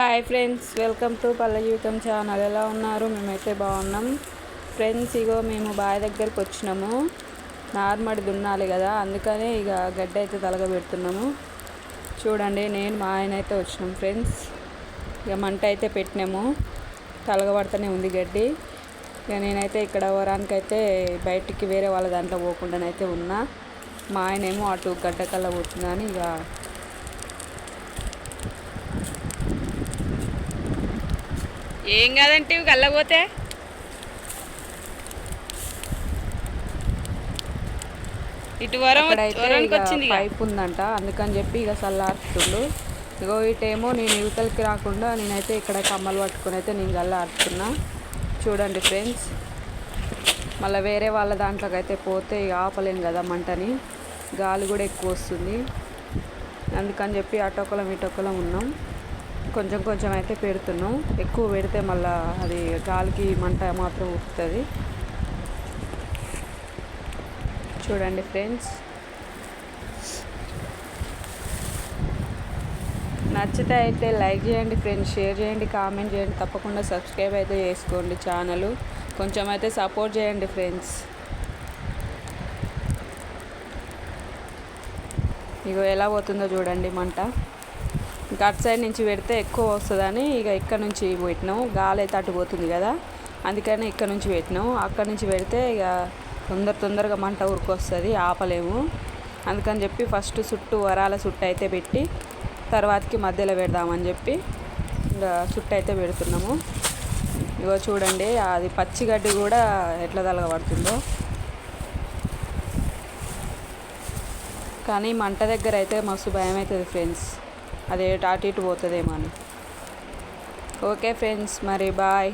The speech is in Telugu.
హాయ్ ఫ్రెండ్స్ వెల్కమ్ టు పల్లె జీవితం ఛానల్. ఎలా ఉన్నారు? మేమైతే బాగున్నాం. ఫ్రెండ్స్ ఇగో మేము బావి దగ్గరికి వచ్చినాము. నార్మడి దున్నాలి కదా అందుకనే ఇక గడ్డి అయితే తలగబెడుతున్నాము. చూడండి నేను మా ఆయన అయితే వచ్చినాం ఫ్రెండ్స్. ఇక మంట అయితే పెట్టినాము. తలగబడుతూనే ఉంది గడ్డి. ఇక నేనైతే ఇక్కడ వరానికైతే బయటికి వేరే వాళ్ళ దాంట్లో పోకుండానైతే ఉన్నా. మా ఆయనేమో అటు గడ్డ కల్లా పోతుందని ఇక ఏం కాదంటే ఇవి కళ్ళపోతే ఇటు వరం వరానికి వచ్చింది. పైప్ ఉందంట. అందుకని చెప్పి ఇక చల్లారుతుండు ఇగో ఇటేమో నేను యువతలకి రాకుండా నేనైతే ఇక్కడ కమ్మలు పట్టుకొని అయితే నేను చల్లారుతున్నా చూడండి ఫ్రెండ్స్. మళ్ళీ వేరే వాళ్ళ దాంట్లోకి అయితే పోతే ఇక ఆపలేను కదా మంటని. గాలి కూడా ఎక్కువ వస్తుంది. అందుకని చెప్పి అటొకలం ఇటొకలం ఉన్నాం. కొంచెం కొంచెం అయితే పెడుతున్నాం. ఎక్కువ పెడితే మళ్ళీ అది గాలికి మంట మాత్రం ఉపుతుంది చూడండి ఫ్రెండ్స్. నచ్చితే అయితే లైక్ చేయండి ఫ్రెండ్స్ షేర్ చేయండి కామెంట్ చేయండి. తప్పకుండా సబ్స్క్రైబ్ అయితే చేసుకోండి ఛానల్. కొంచెం అయితే సపోర్ట్ చేయండి ఫ్రెండ్స్. ఇగో ఎలా పోతుందో చూడండి మంట. ఇంకా అటు సైడ్ నుంచి పెడితే ఎక్కువ వస్తుందని ఇక ఇక్కడ నుంచి పెట్టినాం గాలి అయితే అటు పోతుంది కదా అందుకని ఇక్కడ నుంచి పెట్టినాం అక్కడ నుంచి పెడితే ఇక తొందర తొందరగా మంట ఉరికొస్తుంది ఆపలేము. అందుకని చెప్పి ఫస్ట్ చుట్టూ వరాల చుట్టు అయితే పెట్టి తర్వాతకి మధ్యలో పెడదామని చెప్పి ఇంకా చుట్టు అయితే పెడుతున్నాము. ఇగో చూడండి అది పచ్చిగడ్డి కూడా ఎట్లా తలగబడుతుందో. కానీ మంట దగ్గర అయితే మస్తు భయం అవుతుంది ఫ్రెండ్స్. అదే అటు ఇటు పోతుందేమో అని. ఓకే ఫ్రెండ్స్ మరి బాయ్.